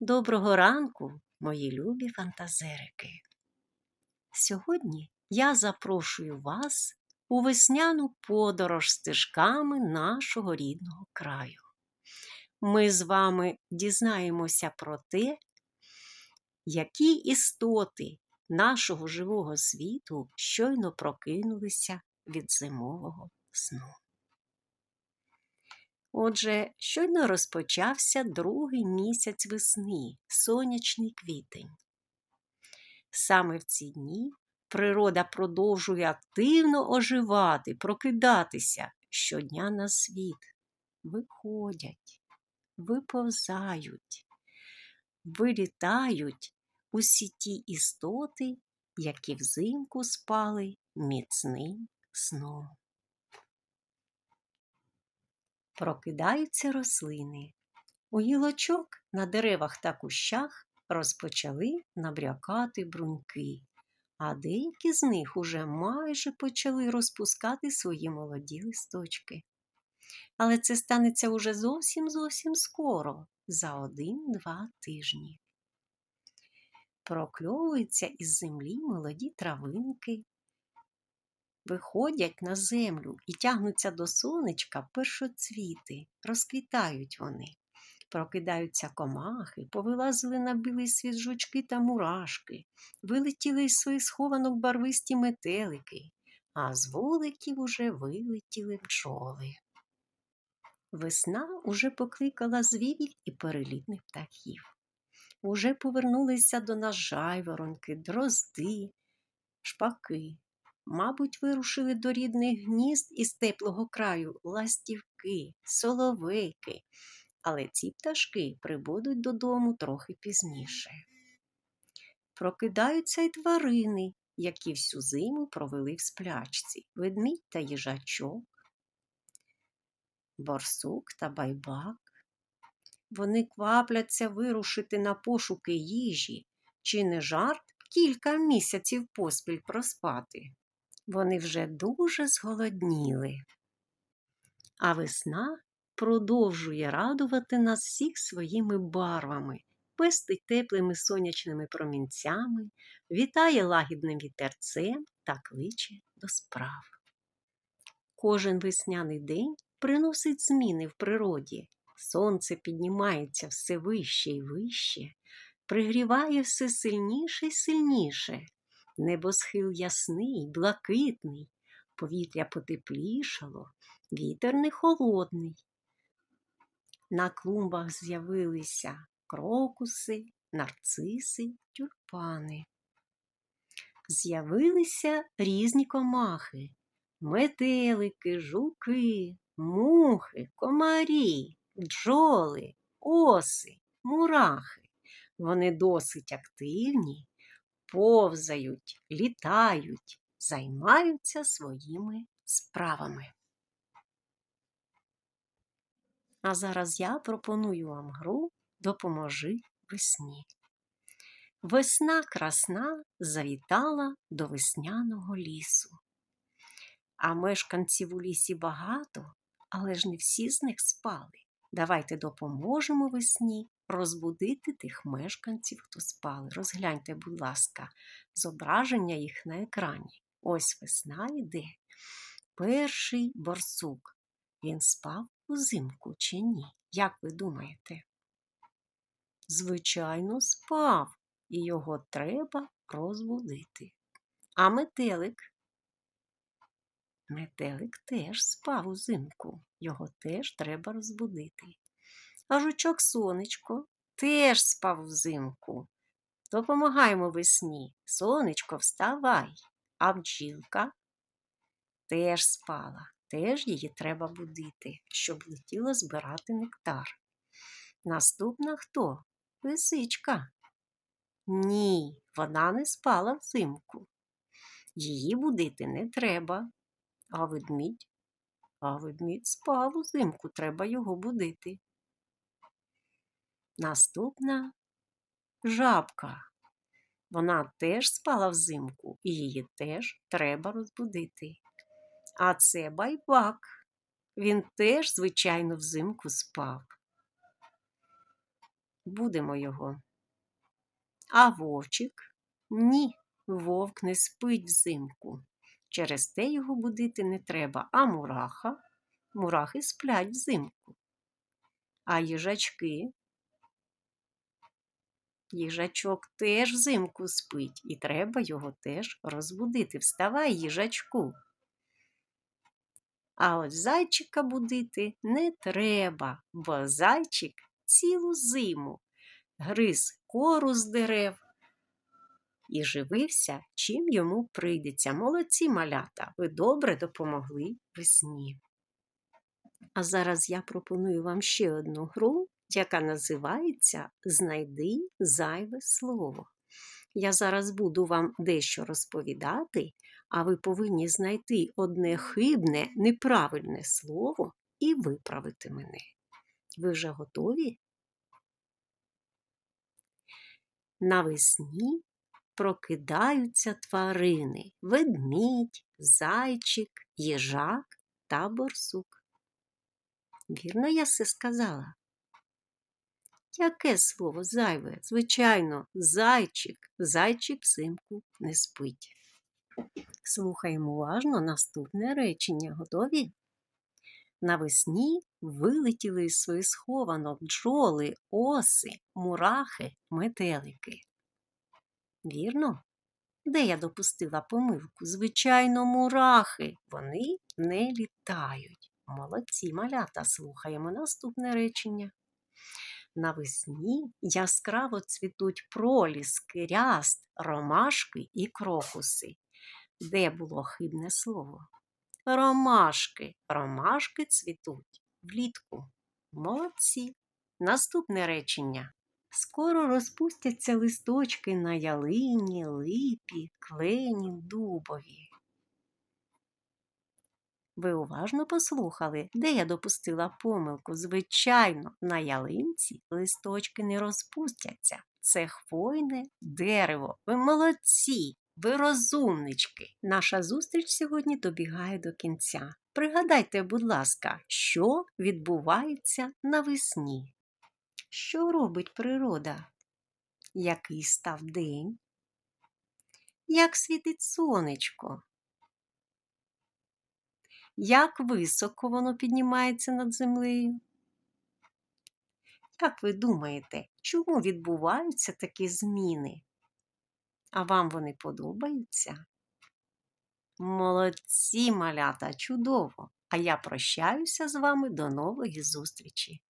Доброго ранку, мої любі фантазерики. Сьогодні я запрошую вас у весняну подорож стежками нашого рідного краю. Ми з вами дізнаємося про те, які істоти нашого живого світу щойно прокинулися від зимового сну. Отже, щойно розпочався другий місяць весни, сонячний квітень. Саме в ці дні природа продовжує активно оживати, прокидатися щодня на світ. Виходять, виповзають, вилітають усі ті істоти, які взимку спали міцним сном. Прокидаються рослини. У гілочок на деревах та кущах розпочали набрякати бруньки, а деякі з них уже майже почали розпускати свої молоді листочки. Але це станеться уже зовсім зовсім скоро, за один-два тижні. Прокльовуються із землі молоді травинки, виходять на землю і тягнуться до сонечка першоцвіти, розквітають вони, прокидаються комахи, повилазили на білий світ жучки та мурашки, вилетіли із своїх схованок барвисті метелики, а з вуликів уже вилетіли бджоли. Весна уже покликала звірів і перелітних птахів. Уже повернулися до нас жайворонки, дрозди, шпаки. Мабуть, вирушили до рідних гнізд із теплого краю ластівки, соловейки, але ці пташки прибудуть додому трохи пізніше. Прокидаються й тварини, які всю зиму провели в сплячці, ведмідь та їжачок, борсук та байбак. Вони квапляться вирушити на пошуки їжі, чи не жарт кілька місяців поспіль проспати. Вони вже дуже зголодніли. А весна продовжує радувати нас всіх своїми барвами, пестить теплими сонячними промінцями, вітає лагідним вітерцем та кличе до справ. Кожен весняний день приносить зміни в природі. Сонце піднімається все вище і вище, пригріває все сильніше й сильніше. Небосхил ясний, блакитний, повітря потеплішало, вітер не холодний. На клумбах з'явилися крокуси, нарциси, тюльпани. З'явилися різні комахи, метелики, жуки, мухи, комарі, бджоли, оси, мурахи. Вони досить активні повзають, літають, займаються своїми справами. А зараз я пропоную вам гру Допоможи весні. Весна красна завітала до весняного лісу. А мешканців у лісі багато, але ж не всі з них спали. Давайте допоможемо весні розбудити тих мешканців, хто спали. Розгляньте, будь ласка, зображення їх на екрані. Ось весна йде. Перший борсук. Він спав узимку чи ні? Як ви думаєте? Звичайно, спав, і його треба розбудити. А метелик? Метелик теж спав узимку, його теж треба розбудити. А жучок сонечко теж спав взимку. Допомагаємо весні. Сонечко, вставай. А бджілка теж спала, теж її треба будити, щоб летіла збирати нектар. Наступна хто? Лисичка. Ні, вона не спала взимку. Її будити не треба. А ведмідь? А ведмідь спав узимку, треба його будити. Наступна жабка. Вона теж спала взимку, і її теж треба розбудити. А це байбак. Він теж, звичайно, взимку спав. Будемо його. А вовчик? Ні, вовк не спить взимку. Через те його будити не треба, а мураха. Мурахи сплять взимку. А їжачки? Їжачок теж взимку спить, і треба його теж розбудити. Вставай, їжачку. А от зайчика будити не треба, бо зайчик цілу зиму гриз кору з дерев і живився, чим йому прийдеться. Молодці малята, ви добре допомогли весні. А зараз я пропоную вам ще одну гру, яка називається Знайди зайве слово. Я зараз буду вам дещо розповідати, а ви повинні знайти одне хибне, неправильне слово і виправити мене. Ви вже готові? Навесні прокидаються тварини ведмідь, зайчик, їжак та борсук. Вірно, я все сказала. Яке слово зайве? Звичайно, зайчик. Зайчик взимку не спить. Слухаємо уважно наступне речення. Готові? Навесні вилетіли із своїх схованок бджоли, оси, мурахи, метелики. Вірно? Де я допустила помилку? Звичайно, мурахи. Вони не літають. Молодці малята, слухаємо наступне речення. Навесні яскраво цвітуть проліски, ряст, ромашки і крокуси. Де було хибне слово? Ромашки. Ромашки цвітуть влітку. Молодці. Наступне речення. Скоро розпустяться листочки на ялині, липі, клені, дубові. Ви уважно послухали, де я допустила помилку. Звичайно, на ялинці листочки не розпустяться. Це хвойне дерево. Ви молодці, ви розумнички. Наша зустріч сьогодні добігає до кінця. Пригадайте, будь ласка, що відбувається навесні? Що робить природа? Який став день? Як світить сонечко? Як високо воно піднімається над землею? Як ви думаєте, чому відбуваються такі зміни? А вам вони подобаються? Молодці малята, чудово! А я прощаюся з вами до нової зустрічі!